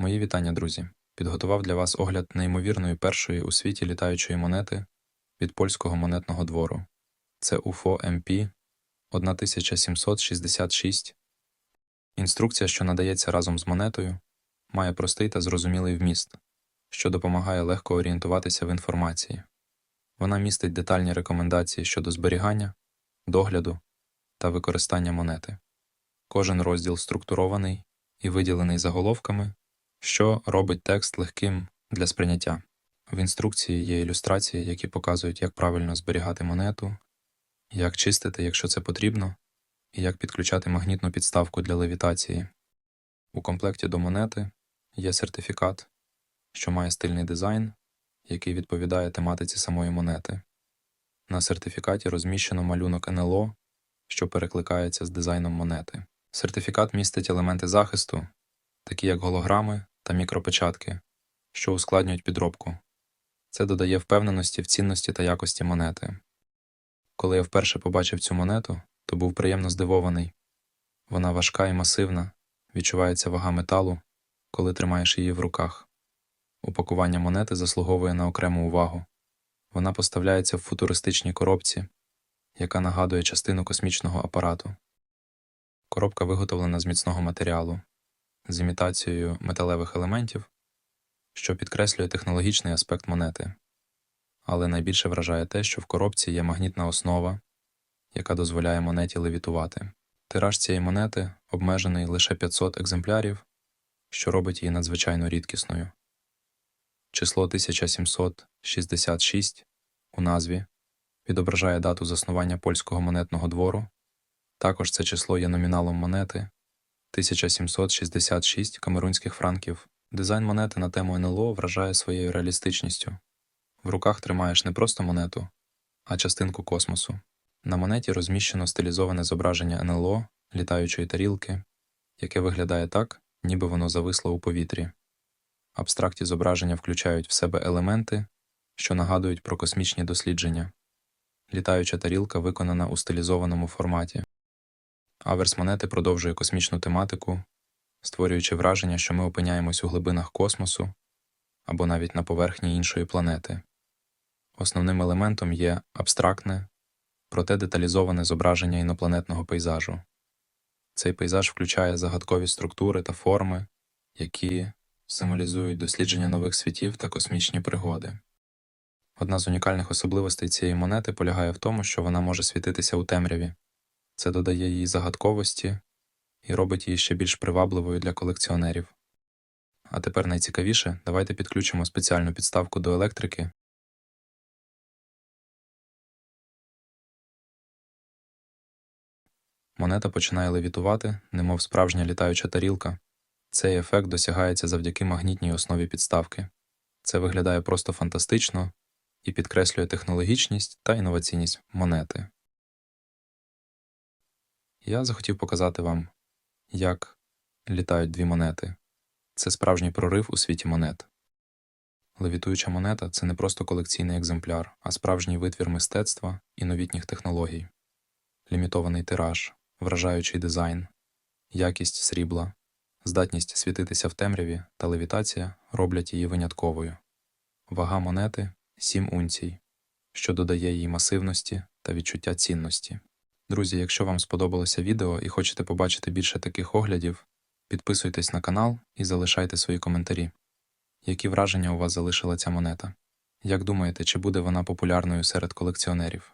Мої вітання, друзі! Підготував для вас огляд неймовірної першої у світі літаючої монети від польського монетного двору. Це UFO MP 1766. Інструкція, що надається разом з монетою, має простий та зрозумілий вміст, що допомагає легко орієнтуватися в інформації. Вона містить детальні рекомендації щодо зберігання, догляду та використання монети. Кожен розділ структурований і виділений заголовками, що робить текст легким для сприйняття. В інструкції є ілюстрації, які показують, як правильно зберігати монету, як чистити, якщо це потрібно, і як підключати магнітну підставку для левітації. У комплекті до монети є сертифікат, що має стильний дизайн, який відповідає тематиці самої монети. На сертифікаті розміщено малюнок НЛО, що перекликається з дизайном монети. Сертифікат містить елементи захисту, такі як голограми та мікропечатки, що ускладнюють підробку. Це додає впевненості в цінності та якості монети. Коли я вперше побачив цю монету, то був приємно здивований. Вона важка і масивна, відчувається вага металу, коли тримаєш її в руках. Упакування монети заслуговує на окрему увагу. Вона поставляється в футуристичній коробці, яка нагадує частину космічного апарату. Коробка виготовлена з міцного матеріалу, з імітацією металевих елементів, що підкреслює технологічний аспект монети. Але найбільше вражає те, що в коробці є магнітна основа, яка дозволяє монеті левітувати. Тираж цієї монети обмежений лише 500 екземплярів, що робить її надзвичайно рідкісною. Число 1766 у назві відображає дату заснування польського монетного двору. Також це число є номіналом монети 1766 камерунських франків. Дизайн монети на тему НЛО вражає своєю реалістичністю. В руках тримаєш не просто монету, а частинку космосу. На монеті розміщено стилізоване зображення НЛО, літаючої тарілки, яке виглядає так, ніби воно зависло у повітрі. Абстракті зображення включають в себе елементи, що нагадують про космічні дослідження. Літаюча тарілка виконана у стилізованому форматі. Аверс монети продовжує космічну тематику, створюючи враження, що ми опиняємось у глибинах космосу або навіть на поверхні іншої планети. Основним елементом є абстрактне, проте деталізоване зображення інопланетного пейзажу. Цей пейзаж включає загадкові структури та форми, які символізують дослідження нових світів та космічні пригоди. Одна з унікальних особливостей цієї монети полягає в тому, що вона може світитися у темряві. Це додає їй загадковості і робить її ще більш привабливою для колекціонерів. А тепер найцікавіше, давайте підключимо спеціальну підставку до електрики. Монета починає левітувати, немов справжня літаюча тарілка. Цей ефект досягається завдяки магнітній основі підставки. Це виглядає просто фантастично і підкреслює технологічність та інноваційність монети. Я захотів показати вам, як літають дві монети. Це справжній прорив у світі монет. Левітуюча монета це не просто колекційний екземпляр, а справжній витвір мистецтва і новітніх технологій, лімітований тираж, вражаючий дизайн, якість срібла, здатність світитися в темряві та левітація роблять її винятковою. Вага монети 7 унцій, що додає їй масивності та відчуття цінності. Друзі, якщо вам сподобалося відео і хочете побачити більше таких оглядів, підписуйтесь на канал і залишайте свої коментарі. Які враження у вас залишила ця монета? Як думаєте, чи буде вона популярною серед колекціонерів?